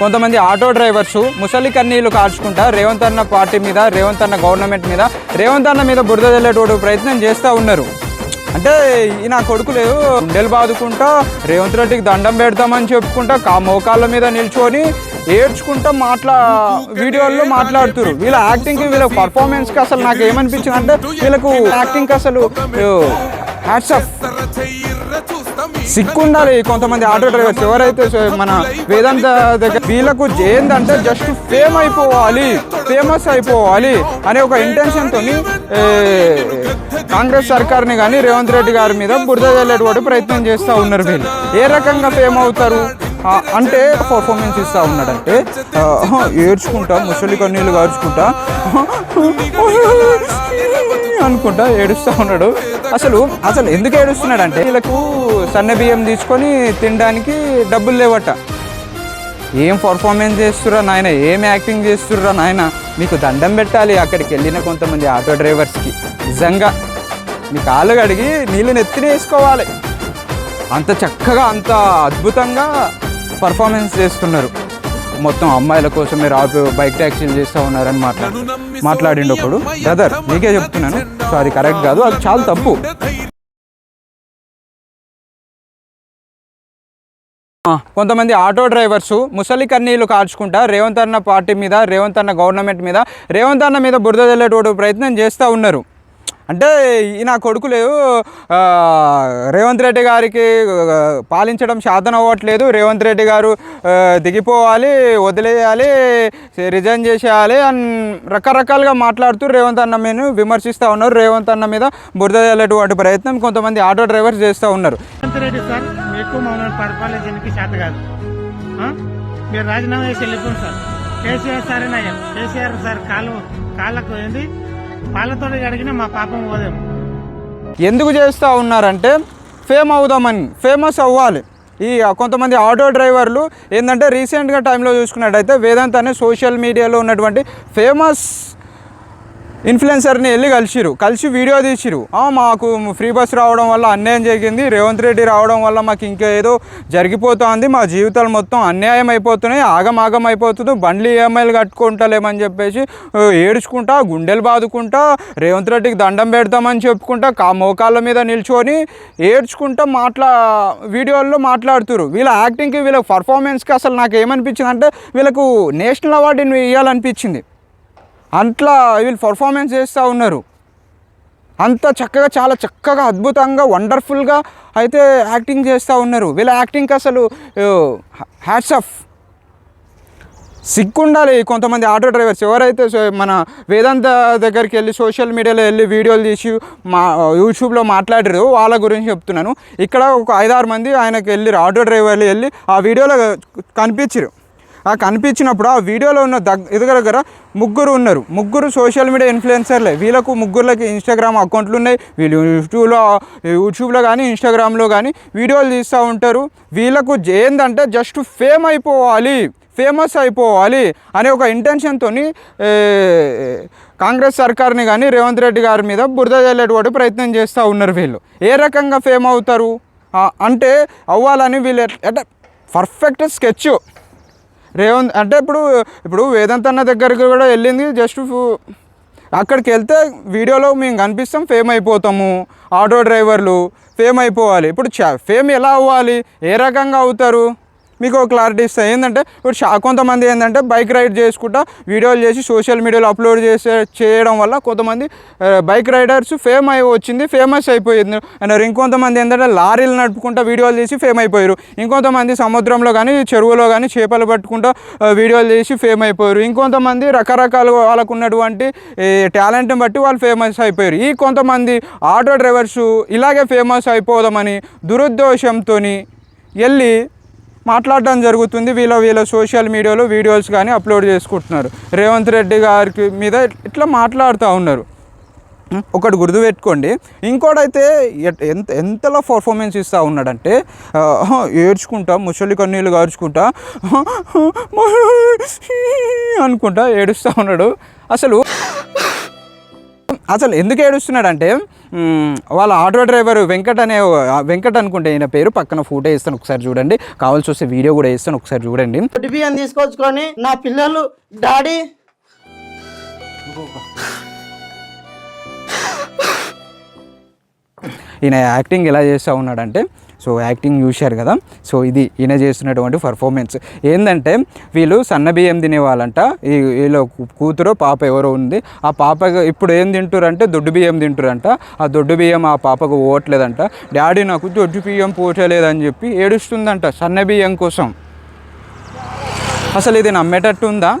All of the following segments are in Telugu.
కొంతమంది ఆటో డ్రైవర్స్ ముసలి కన్నీళ్ళు కార్చుకుంటా రేవంత్ అన్న పార్టీ మీద రేవంత్ అన్న గవర్నమెంట్ మీద రేవంత్ అన్న మీద బురద చల్లేటువంటి ప్రయత్నం చేస్తూ ఉన్నారు. అంటే ఈ నా కొడుకులు గుండెలు బాదుకుంటా రేవంత్ రెడ్డికి దండం పెడతామని చెప్పుకుంటా కా మోకాళ్ళ మీద నిల్చొని ఏడ్చుకుంటా మాట్లా వీడియోల్లో మాట్లాడుతున్నారు వీళ్ళ యాక్టింగ్కి వీళ్ళ పర్ఫార్మెన్స్కి అసలు నాకు ఏమనిపించింది అంటే వీళ్ళకు యాక్టింగ్కి అసలు హ్యాట్స్ ఆఫ్ సిక్కుండాలి కొంతమంది ఆటో డ్రైవర్స్. ఎవరైతే మన వేదాంత దగ్గర వీళ్ళకు ఏందంటే జస్ట్ ఫేమ్ అయిపోవాలి. ఫేమస్ అయిపోవాలి అనే ఒక ఇంటెన్షన్తో కాంగ్రెస్ సర్కార్ని కానీ రేవంత్ రెడ్డి గారి మీద బురద జల్లేటువంటి ప్రయత్నం చేస్తూ ఉన్నారు వీళ్ళు. ఏ రకంగా ఫేమ్ అవుతారు? అంటే పర్ఫార్మెన్స్ ఇస్తూ ఉన్నాడంటే ఏడ్చుకుంటా ముసలి కన్నీళ్ళు గార్చుకుంటా అనుకుంటా ఏడుస్తూ ఉన్నాడు. అసలు అసలు ఎందుకు ఏడుస్తున్నాడు అంటే వీళ్ళకు సన్న బియ్యం తీసుకొని తినడానికి డబ్బులు లేవట. ఏం పర్ఫార్మెన్స్ చేస్తుర్రా నాయన? ఏం యాక్టింగ్ చేస్తుర్రా నాయన? మీకు దండం పెట్టాలి అక్కడికి వెళ్ళిన కొంతమంది ఆటో డ్రైవర్స్కి. నిజంగా మీ కాళ్ళు కడిగి నీళ్ళు నెత్తిన వేసుకోవాలి. అంత చక్కగా అంత అద్భుతంగా పర్ఫార్మెన్స్ చేస్తున్నారు. మొత్తం అమ్మాయిల కోసం మీరు ఆపి బైక్ ట్యాక్సీలు చేస్తూ ఉన్నారని మాట్లాడు మాట్లాడిండు ఒకడు బ్రదర్ నీకే చెప్తున్నాను. సారీ కరెక్ట్ కాదు. అది చాలా తప్పు. కొంతమంది ఆటో డ్రైవర్స్ ముసలి కన్నీళ్ళు కార్చుకుంటా రేవంత్ అన్న పార్టీ మీద రేవంత్ అన్న గవర్నమెంట్ మీద రేవంత్ అన్న మీద బురద జల్లేటోడు ప్రయత్నం చేస్తూ ఉన్నారు. అంటే ఈయన కొడుకులు రేవంత్ రెడ్డి గారికి పాలించడం సాధన అవ్వట్లేదు. రేవంత్ రెడ్డి గారు దిగిపోవాలి వదిలేయాలి రిజైన్ చేసేయాలి అని రకరకాలుగా మాట్లాడుతూ రేవంత్ అన్న మీద విమర్శిస్తూ ఉన్నారు. రేవంత్ అన్న మీద బురద చేయలేటువంటి ప్రయత్నం కొంతమంది ఆటో డ్రైవర్స్ చేస్తూ ఉన్నారు. రేవంత్ రెడ్డి సార్ మీకు మమ్మల్ని పరిపాలించడానికి చేత కాదు. మీరు రాజీనామా చేసి వెళ్ళిపోండి సార్. కేసీఆర్ సార్ నయం కేసీఆర్ సార్ కాలు కాళ్ళకు ఏంది? పాలతో అడిగినా మా పాపం ఎందుకు చేస్తూ ఉన్నారంటే ఫేమ్ అవుదామని ఫేమస్ అవ్వాలి. ఈ కొంతమంది ఆటో డ్రైవర్లు ఏంటంటే రీసెంట్గా టైంలో చూసుకున్నట్టయితే వేదాంత్ అనే సోషల్ మీడియాలో ఉన్నటువంటి ఫేమస్ ఇన్ఫ్లుయెన్సర్ని వెళ్ళి కలిసిరు కలిసి వీడియో తీసిరు మాకు ఫ్రీ బస్ రావడం వల్ల అన్యాయం జరిగింది. రేవంత్ రెడ్డి రావడం వల్ల మాకు ఇంకా ఏదో జరిగిపోతుంది. మా జీవితాలు మొత్తం అన్యాయం అయిపోతున్నాయి. ఆగమాగం అయిపోతుంది. బండ్లు ఈఎంఐలు కట్టుకుంటలేమని చెప్పేసి ఏడ్చుకుంటా ఏడుచుకుంటా గుండెలు బాదుకుంటా రేవంత్ రెడ్డికి దండం పెడతామని చెప్పుకుంటా కా మోకాళ్ళ మీద నిల్చొని ఏడ్చుకుంటా మాట్లా వీడియోల్లో మాట్లాడుతురు వీళ్ళ యాక్టింగ్కి వీళ్ళ పర్ఫార్మెన్స్కి అసలు నాకు ఏమనిపించింది అంటే వీళ్ళకు నేషనల్ అవార్డు ఇవ్వాలనిపించింది అట్లా వీళ్ళు పర్ఫార్మెన్స్ చేస్తూ ఉన్నారు. అంత చక్కగా చాలా చక్కగా అద్భుతంగా వండర్ఫుల్గా అయితే యాక్టింగ్ చేస్తూ ఉన్నారు. వీళ్ళ యాక్టింగ్కి అసలు హ్యాట్స్ ఆఫ్ సిగ్గుండాలి కొంతమంది ఆటో డ్రైవర్స్. ఎవరైతే సో- మన వేదాంత దగ్గరికి వెళ్ళి సోషల్ మీడియాలో వెళ్ళి వీడియోలు తీసి మా యూట్యూబ్లో మాట్లాడారు వాళ్ళ గురించి చెప్తున్నాను. ఇక్కడ ఒక ఐదారు మంది ఆయనకి వెళ్ళి ఆటో డ్రైవర్లు వెళ్ళి ఆ వీడియోలో కనిపించారు కనిపించినప్పుడు ఆ వీడియోలో ఉన్న దగ్ ఎదుగు దగ్గర ముగ్గురు ఉన్నారు. ముగ్గురు సోషల్ మీడియా ఇన్ఫ్లుయెన్సర్లే. వీళ్ళకు ముగ్గురులకి ఇన్స్టాగ్రామ్ అకౌంట్లు ఉన్నాయి వీళ్ళు యూట్యూబ్లో యూట్యూబ్లో కానీ ఇన్స్టాగ్రామ్లో కానీ వీడియోలు తీస్తూ ఉంటారు. వీళ్ళకు ఏందంటే జస్ట్ ఫేమ్ అయిపోవాలి. ఫేమస్ అయిపోవాలి అనే ఒక ఇంటెన్షన్తో కాంగ్రెస్ సర్కార్ని కానీ రేవంత్ రెడ్డి గారి మీద బురద చల్లేటువంటి ప్రయత్నం చేస్తూ ఉన్నారు వీళ్ళు. ఏ రకంగా ఫేమ్ అవుతారు? అంటే అవ్వాలని వీళ్ళు ఎట్- పర్ఫెక్ట్ స్కెచ్ రేవంత్ అంటే ఇప్పుడు ఇప్పుడు వేదాంత్ అన్న దగ్గరికి కూడా వెళ్ళింది జస్ట్ అక్కడికి వెళ్తే వీడియోలో మేము కనిపిస్తాం ఫేమ్ అయిపోతాము ఆటో డ్రైవర్లు ఫేమ్ అయిపోవాలి. ఇప్పుడు ఫేమ్ ఎలా అవ్వాలి? ఏ రకంగా అవుతారు? మీకు క్లారిటీ ఇస్తాయి. ఏంటంటే ఇప్పుడు కొంతమంది ఏంటంటే బైక్ రైడ్ చేసుకుంటా వీడియోలు చేసి సోషల్ మీడియాలో అప్లోడ్ చేసే చేయడం వల్ల కొంతమంది బైక్ రైడర్స్ ఫేమ్ అయి వచ్చింది ఫేమస్ అయిపోయింది. అన్నారు ఇంకొంతమంది ఏంటంటే లారీలు నడుపుకుంటా వీడియోలు చేసి ఫేమ్ అయిపోయారు. ఇంకొంతమంది సముద్రంలో కానీ చెరువులో కానీ చేపలు పట్టుకుంటా వీడియోలు చేసి ఫేమ్ అయిపోయారు. ఇంకొంతమంది రకరకాల వాళ్ళకు ఉన్నటువంటి టాలెంట్ని బట్టి వాళ్ళు ఫేమస్ అయిపోయారు. ఈ కొంతమంది ఆటో డ్రైవర్స్ ఇలాగే ఫేమస్ అయిపోదామని దురుద్దేశంతో వెళ్ళి మాట్లాడడం జరుగుతుంది. వీళ్ళ వీళ్ళ సోషల్ మీడియాలో వీడియోస్ కానీ అప్లోడ్ చేసుకుంటున్నారు. రేవంత్ రెడ్డి గారికి మీద ఇట్లా మాట్లాడుతూ ఉన్నారు. ఒకటి గుర్తుపెట్టుకోండి ఇంకోటైతే ఎట్- ఎంత ఎంతలో పర్ఫార్మెన్స్ ఇస్తూ ఉన్నాడంటే ఏడ్చుకుంటా ముసలి కన్నీళ్ళు గార్చుకుంటా అనుకుంటా ఏడుస్తూ ఉన్నాడు. అసలు అసలు ఎందుకు ఏడుస్తున్నాడంటే వాళ్ళ ఆటో డ్రైవర్ వెంకట్ అనే వెంకట్ అనుకుంటే ఈయన పేరు పక్కన ఫోటో వేస్తాను ఒకసారి చూడండి. కావాల్సి వస్తే వీడియో కూడా వేస్తాను ఒకసారి చూడండి. బియ్యం తీసుకొచ్చుకొని నా పిల్లలు డాడీ. ఈయన యాక్టింగ్ ఎలా చేస్తూ ఉన్నాడంటే సో యాక్టింగ్ చూశారు కదా. సో ఇది ఈయన చేస్తున్నటువంటి పర్ఫార్మెన్స్. ఏంటంటే వీళ్ళు సన్న బియ్యం తినేవాళ్ళంట. ఈ వీళ్ళ కూతురు పాప ఎవరో ఉంది. ఆ పాప ఇప్పుడు ఏం తింటారంటే దొడ్డు బియ్యం తింటారంట. ఆ దొడ్డు బియ్యం ఆ పాపకు పోవట్లేదంట. డాడీ నాకు దొడ్డు బియ్యం పోవట్లేదని చెప్పి ఏడుస్తుందంట సన్న బియ్యం కోసం. అసలు ఇది నమ్మేటట్టు ఉందా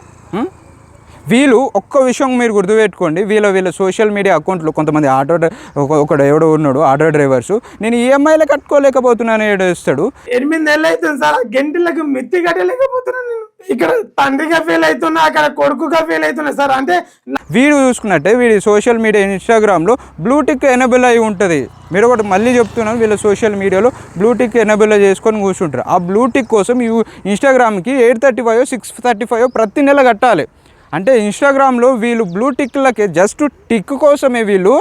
వీళ్ళు ఒక్క విషయం మీరు గుర్తుపెట్టుకోండి. వీళ్ళ వీళ్ళ సోషల్ మీడియా అకౌంట్లో కొంతమంది ఆటో ఒకడు ఎవడో ఉన్నాడు ఆటో డ్రైవర్స్. నేను ఈఎంఐలో కట్టుకోలేకపోతున్నాను ఏడుస్తాడు. ఎనిమిది నెలలు అవుతుంది సార్. గంటలకు మిత్తి కట్టలేకపోతున్నాను నేను. ఇక్కడ తండ్రిగా ఫీల్ అవుతున్నా అక్కడ కొడుకుగా ఫీల్ అవుతున్నా సార్. అంటే వీడు చూసుకున్నట్టే వీడి సోషల్ మీడియా ఇన్స్టాగ్రామ్లో బ్లూటిక్ ఎనబుల్ అయి ఉంటుంది. మీరు ఒకటి మళ్ళీ చెప్తున్నాను వీళ్ళ సోషల్ మీడియాలో బ్లూటిక్ ఎనబుల్ చేసుకొని కూర్చుంటారు. ఆ బ్లూటిక్ కోసం ఇన్స్టాగ్రామ్కి eight thirty five six thirty five ప్రతి నెల కట్టాలి. అంటే ఇన్స్టాగ్రామ్లో వీళ్ళు బ్లూ టిక్లకి జస్ట్ టిక్ కోసమే వీళ్ళు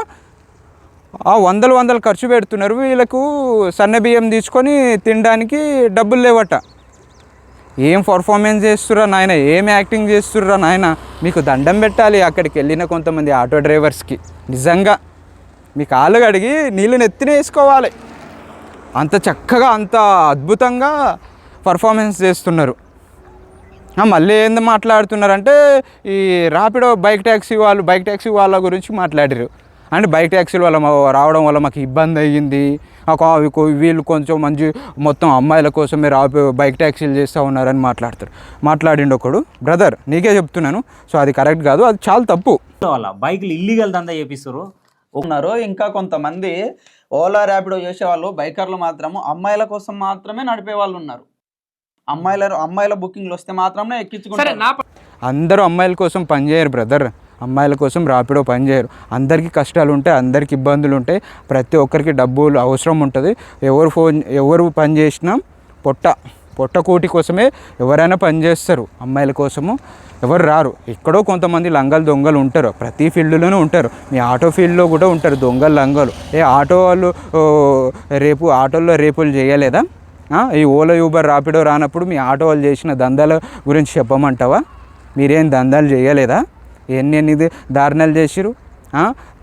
ఆ వందలు వందలు ఖర్చు పెడుతున్నారు. వీళ్ళకు సన్న బియ్యం తీసుకొని తినడానికి డబ్బులు లేవట. ఏం పర్ఫార్మెన్స్ చేస్తుర్రా నాయన? ఏం యాక్టింగ్ చేస్తుర్రా నాయన? మీకు దండం పెట్టాలి అక్కడికి వెళ్ళిన కొంతమంది ఆటో డ్రైవర్స్కి. నిజంగా మీ కాళ్ళు కడిగి నీళ్ళు నెత్తిన వేసుకోవాలి. అంత చక్కగా అంత అద్భుతంగా పర్ఫార్మెన్స్ చేస్తున్నారు. మళ్ళీ ఏంది మాట్లాడుతున్నారంటే ఈ రాపిడో బైక్ ట్యాక్సీ వాళ్ళు బైక్ ట్యాక్సీ వాళ్ళ గురించి మాట్లాడారు అంటే బైక్ ట్యాక్సీల వల్ల మా- రావడం వల్ల మాకు ఇబ్బంది అయ్యింది. వీళ్ళు కొంచెం మంచి మొత్తం అమ్మాయిల కోసమే రాపి బైక్ ట్యాక్సీలు చేస్తూ ఉన్నారని మాట్లాడతారు. మాట్లాడిండు ఒకడు బ్రదర్ నీకే చెప్తున్నాను. సో అది కరెక్ట్ కాదు అది చాలా తప్పు. వాళ్ళ బైక్లు ఇల్లీగల్ దందా చేపిస్తారు ఉన్నారు. ఇంకా కొంతమంది ఓలా ర్యాపిడో చేసే వాళ్ళు బైకర్లు మాత్రము అమ్మాయిల కోసం మాత్రమే నడిపే వాళ్ళు ఉన్నారు. అమ్మాయిల అమ్మాయిల బుకింగ్లు వస్తే మాత్రమే ఎక్కించుకుంటారు. అందరూ అమ్మాయిల కోసం పనిచేయరు బ్రదర్ అమ్మాయిల కోసం రాపిడో పనిచేయరు అందరికీ కష్టాలు ఉంటాయి అందరికీ ఇబ్బందులు ఉంటాయి. ప్రతి ఒక్కరికి డబ్బులు అవసరం ఉంటుంది. ఎవరు ఫోన్ ఎవరు పని చేసినా పొట్ట పొట్ట కోటి కోసమే ఎవరైనా పని చేస్తారు అమ్మాయిల కోసము. ఎవరు రారు. ఎక్కడో కొంతమంది లంగలు దొంగలు ఉంటారు. ప్రతి ఫీల్డ్లోనూ ఉంటారు. మీ ఆటో ఫీల్డ్లో కూడా ఉంటారు దొంగలు లంగలు. ఏ ఆటో వాళ్ళు రేపు ఆటోల్లో రేపులు చేయలేదా? ఈ ఓలా యూబర్ రాపిడో రానప్పుడు మీ ఆటో వాళ్ళు చేసిన దందాల గురించి చెప్పమంటావా? మీరేం దందాలు చేయలేదా? ఎన్ని ఎన్ని దారుణాలు చేసిరు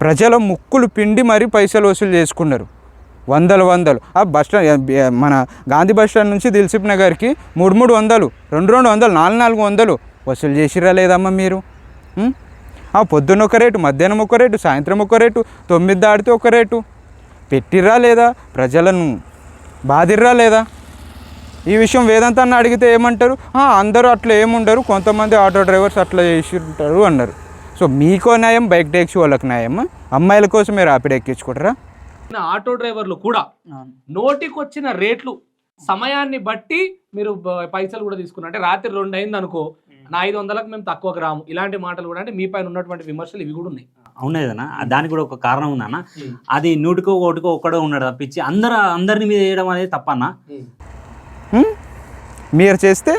ప్రజల ముక్కులు పిండి మరీ పైసలు వసూలు చేసుకున్నారు. వందలు వందలు. ఆ బస్ స్టాండ్ మన గాంధీ బస్ స్టాండ్ నుంచి దిల్సిప్ నగర్కి మూడు మూడు వందలు రెండు రెండు వందలు నాలుగు నాలుగు వందలు వసూలు చేసిరా లేదమ్మా మీరు? ఆ పొద్దున్న ఒక రేటు మధ్యాహ్నం ఒక రేటు సాయంత్రం ఒక రేటు తొమ్మిది దాటితే ఒక రేటు. పెట్టిర్రా లేదా ప్రజలను? బాధిర్రా లేదా? ఈ విషయం వేదాంతాన్ని అడిగితే ఏమంటారు? "ఆ, అందరూ అట్లా ఏముండరు కొంతమంది ఆటో డ్రైవర్స్ అట్లా చేసి ఉంటారు అన్నారు. సో మీకో న్యాయం బైక్ ట్యాక్సీ వాళ్ళకి న్యాయం అమ్మాయిల కోసం మీరు ర్యాపిడ్ ఎక్కించుకుంటారా ఆటో డ్రైవర్లు కూడా నోటికి వచ్చిన రేట్లు సమయాన్ని బట్టి మీరు పైసలు కూడా తీసుకున్నారు. అంటే రాత్రి రెండు అయింది అనుకో నా ఐదు వందలకు మేము తక్కువకు రాము ఇలాంటి మాటలు కూడా అంటే మీ పైన ఉన్నటువంటి విమర్శలు ఇవి కూడా ఉన్నాయి. అవునేదన్నా? దానికి కూడా ఒక కారణం ఉందన్న? అది నూటికో ఒకటికో ఒక్కడో ఉన్నాడు తప్పించి అందరు అందరిని మీద వేయడం అనేది తప్పన్నా? మీరు చేస్తే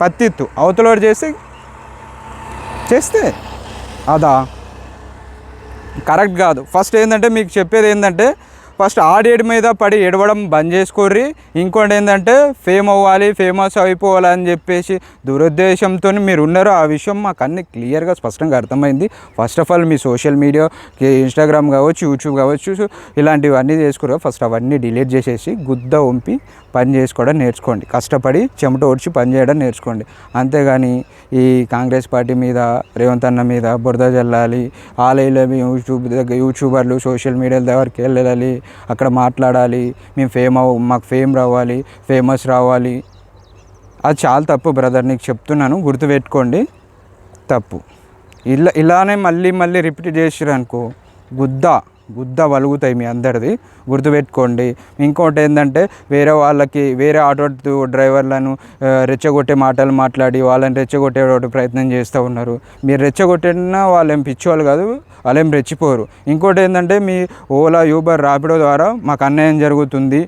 పత్తిత్తు అవతలోడు చేస్తే చేస్తే అదా? కరెక్ట్ కాదు. ఫస్ట్ ఏంటంటే మీకు చెప్పేది ఏంటంటే ఫస్ట్ ఆడియడ్ మీద పడి ఏడవడం బంద్ చేసుకోర్రి. ఇంకోటి ఏంటంటే ఫేమ్ అవ్వాలి ఫేమస్ అయిపోవాలి అని చెప్పేసి దురుద్దేశంతో మీరు ఉన్నారు. ఆ విషయం మాకు అన్ని క్లియర్గా స్పష్టంగా అర్థమైంది. ఫస్ట్ ఆఫ్ ఆల్ మీ సోషల్ మీడియా ఇన్స్టాగ్రామ్ కావచ్చు యూట్యూబ్ కావచ్చు ఇలాంటివన్నీ చేసుకోరు ఫస్ట్ అవన్నీ డిలీట్ చేసేసి గుద్ద వంపి పని చేసుకోవడం నేర్చుకోండి. కష్టపడి చెమట ఓడ్చి పని చేయడం నేర్చుకోండి. అంతేగాని ఈ కాంగ్రెస్ పార్టీ మీద రేవంత్ అన్న మీద బురద జల్లాలి. ఆలయంలో యూట్యూబ్ దగ్గర యూట్యూబర్లు సోషల్ మీడియాల దగ్గరికి వెళ్ళాలి. అక్కడ మాట్లాడాలి మేము ఫేమ్ మాకు ఫేమ్ రావాలి ఫేమస్ రావాలి. అది చాలా తప్పు బ్రదర్ నీకు చెప్తున్నాను గుర్తుపెట్టుకోండి. తప్పు. ఇలా ఇలానే మళ్ళీ మళ్ళీ రిపీట్ చేసిరనుకో అనుకో గుద్ద వలుగుతాయి మీ అందరిది. గుర్తుపెట్టుకోండి. ఇంకోటి ఏంటంటే వేరే వాళ్ళకి వేరే ఆటో డ్రైవర్లను రెచ్చగొట్టే మాటలు మాట్లాడి వాళ్ళని రెచ్చగొట్టే ప్రయత్నం చేస్తూ ఉన్నారు. మీరు రెచ్చగొట్టినా వాళ్ళు ఏం పిచ్చోళ్ళు కాదు వాళ్ళు ఏం రెచ్చిపోరు. ఇంకోటి ఏంటంటే మీ ఓలా యూబర్ ర్యాపిడో ద్వారా మాకు అన్యాయం జరుగుతుంది.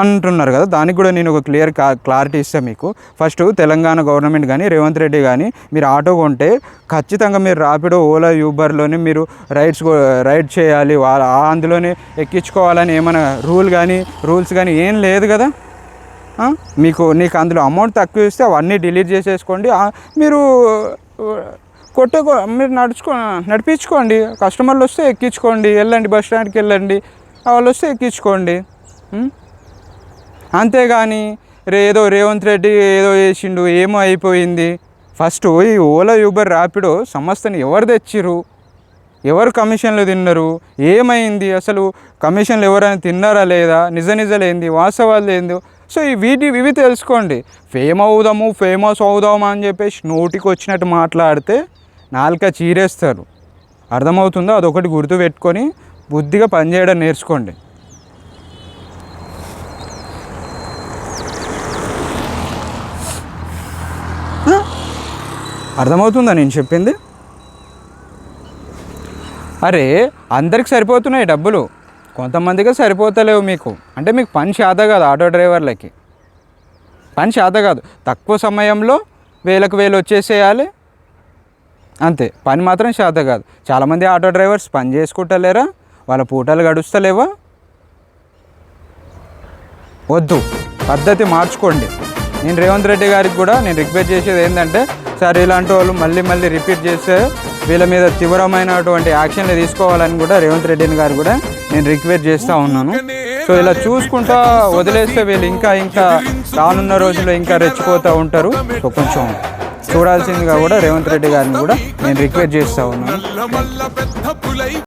అంటున్నారు కదా దానికి కూడా నేను ఒక క్లియర్ క్లారిటీ ఇస్తాను మీకు. ఫస్ట్ తెలంగాణ గవర్నమెంట్ కానీ రేవంత్ రెడ్డి కానీ మీరు ఆటో కొంటే ఖచ్చితంగా మీరు ర్యాపిడో ఓలా యూబర్లోనే మీరు రైడ్స్ రైడ్ చేయాలి. వాళ్ళ అందులోనే ఎక్కించుకోవాలని ఏమైనా రూల్ కానీ రూల్స్ కానీ ఏం లేదు కదా? మీకు నీకు అందులో అమౌంట్ తక్కువ ఇస్తే అవన్నీ డిలీట్ చేసేసుకోండి. మీరు కొట్టే మీరు నడుచుకో నడిపించుకోండి. కస్టమర్లు వస్తే ఎక్కించుకోండి. వెళ్ళండి బస్ స్టాండ్కి వెళ్ళండి. వాళ్ళు వస్తే ఎక్కించుకోండి. అంతేగాని రే ఏదో రేవంత్ రెడ్డి ఏదో చేసిండు ఏమో అయిపోయింది. ఫస్ట్ ఈ ఓలా యూబర్ ర్యాపిడో సంస్థని ఎవరు తెచ్చిర్రు? ఎవరు కమిషన్లు తిన్నారు? ఏమైంది? అసలు కమిషన్లు ఎవరైనా తిన్నారా లేదా? నిజ నిజలేంది వాస్తవాలు ఏందో? సో ఈ వీటి ఇవి తెలుసుకోండి. ఫేమ్ అవుదాము ఫేమస్ అవుదాము అని చెప్పేసి నోటికి వచ్చినట్టు మాట్లాడితే నాలుక చీరేస్తారు. అర్థమవుతుందో? అదొకటి గుర్తుపెట్టుకొని బుద్ధిగా పనిచేయడం నేర్చుకోండి. అర్థమవుతుందా నేను చెప్పింది? అరే అందరికి సరిపోతున్నాయి డబ్బులు. కొంతమందికి సరిపోతలేవు మీకు. అంటే మీకు పని శాత కాదు ఆటో డ్రైవర్లకి. పని శాత కాదు. తక్కువ సమయంలో వేలకు వేలు వచ్చేసేయాలి. అంతే. పని మాత్రం శాత కాదు. చాలామంది ఆటో డ్రైవర్స్ పని చేసుకుంటలేరా? వాళ్ళ పూటలు గడుస్తలేవా? వద్దు. పద్ధతి మార్చుకోండి. నేను రేవంత్ రెడ్డి గారికి కూడా నేను రిక్వెస్ట్ చేసేది ఏంటంటే సార్ ఇలాంటి వాళ్ళు మళ్ళీ మళ్ళీ రిపీట్ చేస్తే వీళ్ళ మీద తీవ్రమైనటువంటి యాక్షన్లు తీసుకోవాలని కూడా రేవంత్ రెడ్డిని గారు కూడా నేను రిక్వెస్ట్ చేస్తూ ఉన్నాను. సో ఇలా చూసుకుంటా వదిలేస్తే వీళ్ళు ఇంకా ఇంకా రానున్న రోజుల్లో ఇంకా రెచ్చిపోతూ ఉంటారు. సో కొంచెం చూడాల్సిందిగా కూడా రేవంత్ రెడ్డి గారిని కూడా నేను రిక్వెస్ట్ చేస్తూ ఉన్నాను.